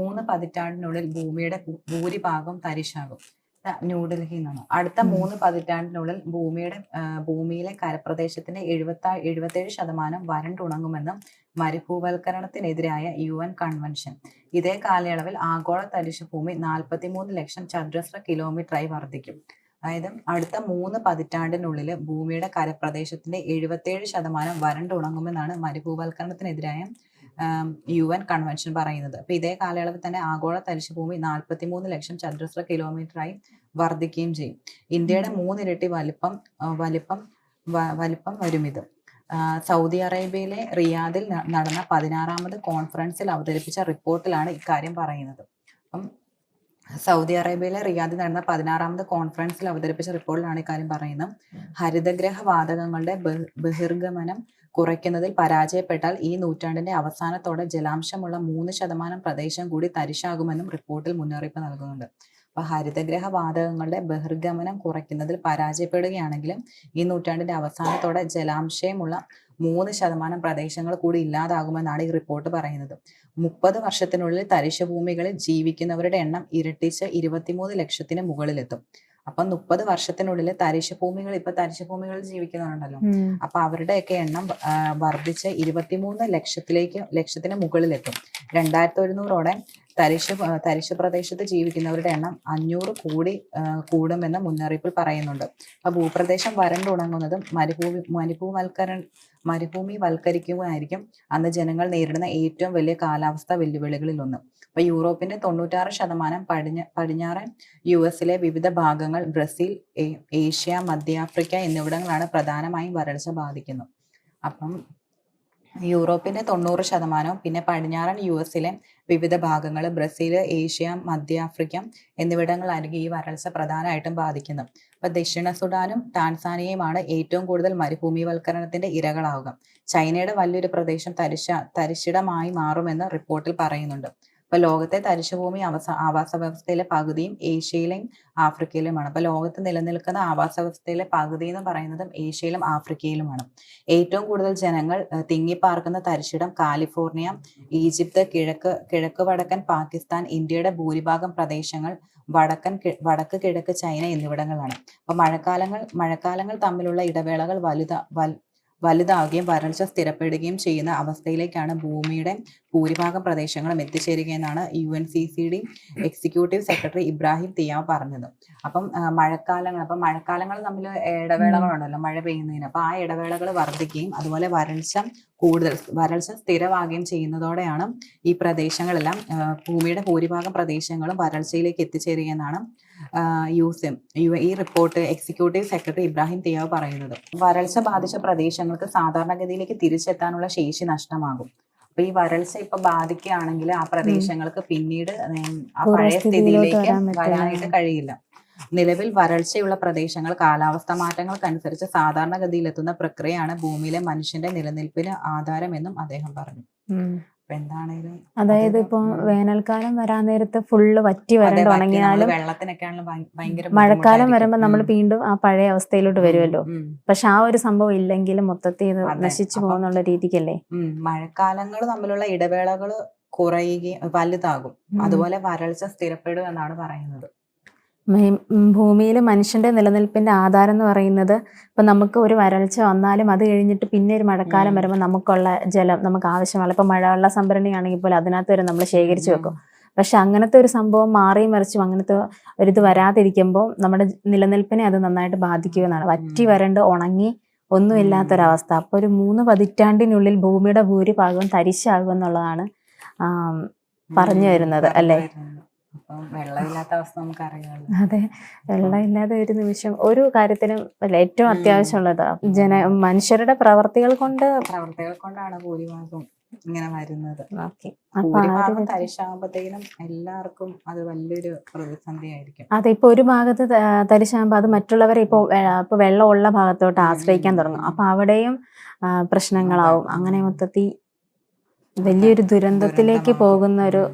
മൂന്ന് പതിറ്റാണ്ടിനുള്ളിൽ ഭൂമിയുടെ ഭൂരിഭാഗം തരിശാകും. ന്യൂഡൽഹിയിൽ നിന്നാണ് അടുത്ത. മൂന്ന് പതിറ്റാണ്ടിനുള്ളിൽ ഭൂമിയുടെ ഭൂമിയിലെ കരപ്രദേശത്തിന്റെ എഴുപത്തി എഴുപത്തേഴ് ശതമാനം വരണ്ടുണങ്ങുമെന്നും മരുഭൂവൽക്കരണത്തിനെതിരായ യു എൻ കൺവെൻഷൻ. ഇതേ കാലയളവിൽ ആഗോള തരിശ ഭൂമി നാൽപ്പത്തിമൂന്ന് ലക്ഷം ചതുരശ്ര കിലോമീറ്ററായി വർദ്ധിക്കും. അതായത് അടുത്ത മൂന്ന് പതിറ്റാണ്ടിനുള്ളിൽ ഭൂമിയുടെ കരപ്രദേശത്തിന്റെ എഴുപത്തേഴ് ശതമാനം വരണ്ടുണങ്ങുമെന്നാണ് മരുഭൂവൽക്കരണത്തിനെതിരായ യു എൻ കൺവെൻഷൻ പറയുന്നത്. അപ്പൊ ഇതേ കാലയളവിൽ തന്നെ ആഗോള തരിശുഭൂമി നാൽപ്പത്തിമൂന്ന് ലക്ഷം ചതുരശ്ര കിലോമീറ്ററായി വർദ്ധിക്കുകയും ചെയ്യും. ഇന്ത്യയുടെ മൂന്നിരട്ടി വലിപ്പം വലിപ്പം വലിപ്പം വരും ഇത് സൗദി അറേബ്യയിലെ റിയാദിൽ നടന്ന പതിനാറാമത് കോൺഫറൻസിൽ അവതരിപ്പിച്ച റിപ്പോർട്ടിലാണ് ഇക്കാര്യം പറയുന്നത്. അപ്പം സൗദി അറേബ്യയിലെ റിയാദിൽ നടന്ന പതിനാറാമത് കോൺഫറൻസിൽ അവതരിപ്പിച്ച റിപ്പോർട്ടിലാണ് ഇക്കാര്യം പറയുന്നത്. ഹരിതഗ്രഹ വാതകങ്ങളുടെ ബഹിർഗമനം കുറയ്ക്കുന്നതിൽ പരാജയപ്പെട്ടാൽ ഈ നൂറ്റാണ്ടിന്റെ അവസാനത്തോടെ ജലാംശമുള്ള മൂന്ന് ശതമാനം പ്രദേശം കൂടി തരിശാകുമെന്നും റിപ്പോർട്ടിൽ മുന്നറിയിപ്പ് നൽകുന്നുണ്ട്. അപ്പൊ ഹരിതഗ്രഹ വാതകങ്ങളുടെ ബഹിർഗമനം കുറയ്ക്കുന്നതിൽ പരാജയപ്പെടുകയാണെങ്കിലും ഈ നൂറ്റാണ്ടിന്റെ അവസാനത്തോടെ ജലാംശയമുള്ള മൂന്ന് ശതമാനം പ്രദേശങ്ങൾ കൂടി ഇല്ലാതാകുമെന്നാണ് ഈ റിപ്പോർട്ട് പറയുന്നത്. മുപ്പത് വർഷത്തിനുള്ളിൽ തരിശുഭൂമികളിൽ ജീവിക്കുന്നവരുടെ എണ്ണം ഇരട്ടിച്ച് ഇരുപത്തിമൂന്ന് ലക്ഷത്തിന് മുകളിലെത്തും. അപ്പൊ മുപ്പത് വർഷത്തിനുള്ളിൽ തരിശുഭൂമികൾ ഇപ്പൊ തരിശുഭൂമികളിൽ ജീവിക്കുന്നവരുണ്ടല്ലോ. അപ്പൊ അവരുടെയൊക്കെ എണ്ണം വർദ്ധിച്ച് ഇരുപത്തിമൂന്ന് ലക്ഷത്തിലേക്ക് ലക്ഷത്തിന് മുകളിലെത്തും. രണ്ടായിരത്തി ഒരുന്നൂറോടെ തരിശ് തരിശ് പ്രദേശത്ത് ജീവിക്കുന്നവരുടെ എണ്ണം അഞ്ഞൂറ് കൂടി കൂടുമെന്ന മുന്നറിയിപ്പിൽ പറയുന്നുണ്ട്. അപ്പൊ ഭൂപ്രദേശം വരണ്ടുണങ്ങുന്നതും മരുഭൂമി മരുഭൂവൽക്കര മരുഭൂമി വൽക്കരിക്കുകയായിരിക്കും അന്ന് ജനങ്ങൾ നേരിടുന്ന ഏറ്റവും വലിയ കാലാവസ്ഥാ വെല്ലുവിളികളിൽ ഒന്ന് അപ്പൊ യൂറോപ്പിന്റെ തൊണ്ണൂറ്റാറ് ശതമാനം പടിഞ്ഞ പടിഞ്ഞാറൻ യു എസിലെ വിവിധ ഭാഗങ്ങൾ ബ്രസീൽ ഏഷ്യ മധ്യാഫ്രിക്ക എന്നിവിടങ്ങളാണ് പ്രധാനമായും വരൾച്ച ബാധിക്കുന്നത്. അപ്പം യൂറോപ്പിന്റെ തൊണ്ണൂറ് ശതമാനവും പിന്നെ പടിഞ്ഞാറൻ യു എസിലെ വിവിധ ഭാഗങ്ങൾ ബ്രസീൽ ഏഷ്യ മധ്യാഫ്രിക്ക എന്നിവിടങ്ങളായിരിക്കും ഈ വരൾച്ച പ്രധാനമായിട്ടും ബാധിക്കുന്നത്. അപ്പൊ ദക്ഷിണ സുഡാനും ടാൻസാനിയയുമാണ് ഏറ്റവും കൂടുതൽ മരുഭൂമിവൽക്കരണത്തിന്റെ ഇരകളാവുക. ചൈനയുടെ വലിയൊരു പ്രദേശം തരിശ തരിശിടമായി മാറുമെന്ന് റിപ്പോർട്ടിൽ പറയുന്നുണ്ട്. അപ്പൊ ലോകത്തെ തരിശുഭൂമി അവസ ആവാസ വ്യവസ്ഥയിലെ പകുതിയും ഏഷ്യയിലും ആഫ്രിക്കയിലുമാണ്. അപ്പൊ ലോകത്ത് നിലനിൽക്കുന്ന ആവാസ വ്യവസ്ഥയിലെ പകുതി എന്ന് പറയുന്നതും ഏഷ്യയിലും ആഫ്രിക്കയിലുമാണ്. ഏറ്റവും കൂടുതൽ ജനങ്ങൾ തിങ്ങിപ്പാർക്കുന്ന തരിശിടം കാലിഫോർണിയ ഈജിപ്ത് കിഴക്ക് കിഴക്ക് വടക്കൻ പാകിസ്ഥാൻ ഇന്ത്യയുടെ ഭൂരിഭാഗം പ്രദേശങ്ങൾ വടക്കൻ വടക്ക് കിഴക്ക് ചൈന എന്നിവിടങ്ങളാണ്. അപ്പൊ മഴക്കാലങ്ങൾ മഴക്കാലങ്ങൾ തമ്മിലുള്ള ഇടവേളകൾ വലുത വലുതാവുകയും വരൾച്ച സ്ഥിരപ്പെടുകയും ചെയ്യുന്ന അവസ്ഥയിലേക്കാണ് ഭൂമിയുടെ ഭൂരിഭാഗം പ്രദേശങ്ങളും എത്തിച്ചേരുകയെന്നാണ് U N C C D executive secretary Ibrahim Thiaw പറഞ്ഞത്. അപ്പം മഴക്കാലങ്ങൾ അപ്പം മഴക്കാലങ്ങൾ തമ്മിൽ ഇടവേളകളുണ്ടല്ലോ മഴ പെയ്യുന്നതിന്. അപ്പം ആ ഇടവേളകൾ വർദ്ധിക്കുകയും അതുപോലെ വരൾച്ച കൂടുതൽ വരൾച്ച സ്ഥിരമാകുകയും ചെയ്യുന്നതോടെയാണ് ഈ പ്രദേശങ്ങളെല്ലാം ഭൂമിയുടെ ഭൂരിഭാഗം പ്രദേശങ്ങളും വരൾച്ചയിലേക്ക് എത്തിച്ചേരുകയെന്നാണ് യൂസിം ഈ report executive secretary Ibrahim Thiaw പറയുന്നത്. വരൾച്ച ബാധിച്ച പ്രദേശങ്ങൾക്ക് സാധാരണഗതിയിലേക്ക് തിരിച്ചെത്താനുള്ള ശേഷി നഷ്ടമാകും. അപ്പൊ ഈ വരൾച്ച ഇപ്പൊ ബാധിക്കുകയാണെങ്കിൽ ആ പ്രദേശങ്ങൾക്ക് പിന്നീട് ആ പഴയ സ്ഥിതിയിലേക്ക് വരാനായിട്ട് കഴിയില്ല. നിലവിൽ വരൾച്ചയുള്ള പ്രദേശങ്ങൾ കാലാവസ്ഥാ മാറ്റങ്ങൾക്കനുസരിച്ച് സാധാരണഗതിയിലെത്തുന്ന പ്രക്രിയയാണ് ഭൂമിയിലെ മനുഷ്യന്റെ നിലനിൽപ്പിന് ആധാരമെന്നും അദ്ദേഹം പറഞ്ഞു. എന്താണേലും അതായത് ഇപ്പൊ വേനൽക്കാലം വരാൻ നേരത്ത് ഫുള്ള് വറ്റി വരണ്ട്? ഉണങ്ങിയാലും വെള്ളത്തിനൊക്കെയാണല്ലോ മഴക്കാലം. വരുമ്പോ നമ്മൾ വീണ്ടും ആ പഴയ അവസ്ഥയിലോട്ട് വരുമല്ലോ പക്ഷെ ആ ഒരു സംഭവം ഇല്ലെങ്കിലും മൊത്തത്തിൽ ഇത്. നശിച്ചു പോകുന്നുള്ള രീതിക്കല്ലേ? മഴക്കാലങ്ങൾ തമ്മിലുള്ള ഇടവേളകൾ കുറയുകയും വലുതാകും. അതുപോലെ വരൾച്ച സ്ഥിരപ്പെടും എന്നാണ് പറയുന്നത്. ഭൂമിയിൽ മനുഷ്യന്റെ നിലനിൽപ്പിന്റെ ആധാരം എന്ന് പറയുന്നത് ഇപ്പൊ നമുക്ക് ഒരു വരൾച്ച വന്നാലും അത് കഴിഞ്ഞിട്ട് പിന്നെ ഒരു മഴക്കാലം വരുമ്പോൾ നമുക്കുള്ള ജലം നമുക്ക് ആവശ്യമുള്ള ഇപ്പൊ മഴവെള്ള സംഭരണി ആണെങ്കിൽ പോലും അതിനകത്ത് വരെ നമ്മൾ ശേഖരിച്ചു വെക്കും. പക്ഷെ അങ്ങനത്തെ ഒരു സംഭവം മാറിയും മറിച്ചും അങ്ങനത്തെ ഒരിത് വരാതിരിക്കുമ്പോൾ നമ്മുടെ നിലനിൽപ്പിനെ അത് നന്നായിട്ട് ബാധിക്കുമെന്നാണ് വറ്റി. വരണ്ട് ഉണങ്ങി ഒന്നുമില്ലാത്തൊരവസ്ഥ അപ്പോൾ ഒരു മൂന്ന് പതിറ്റാണ്ടിനുള്ളിൽ ഭൂമിയുടെ ഭൂരിഭാഗവും തരിശാകും എന്നുള്ളതാണ് പറഞ്ഞു വരുന്നത് അല്ലേ? വെള്ളമില്ലാത്ത അവസ്ഥ നമുക്കറിയാമല്ലോ അതെ വെള്ളമില്ലാതെ ഒരു നിമിഷം ഒരു കാര്യത്തിനും അല്ല ഏറ്റവും. അത്യാവശ്യമുള്ളത് ജന മനുഷ്യരുടെ പ്രവർത്തികൾ കൊണ്ട് പ്രവർത്തികൾ കൊണ്ടാണ് ഭൂരിഭാഗം ഇങ്ങനെ വരുന്നത്. ഭൂരിഭാഗം തരിശാകുമ്പോഴത്തേനും എല്ലാവർക്കും അത് വലിയൊരു പ്രതിസന്ധി ആയിരിക്കും. അതെ ഇപ്പൊ ഒരു ഭാഗത്ത് ത- തരിശാകുമ്പോ അത് മറ്റുള്ളവരെ ഇപ്പൊ ഇപ്പൊ വെള്ളമുള്ള ഭാഗത്തോട്ട് ആശ്രയിക്കാൻ തുടങ്ങും. അപ്പൊ അവിടെയും പ്രശ്നങ്ങളാവും. അങ്ങനെ മൊത്തത്തിൽ വലിയൊരു ദുരന്തത്തിലേക്ക് പോകുന്ന ഒരു.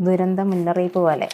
ദുരന്ത മുന്നറിയിപ്പ് പോലെ.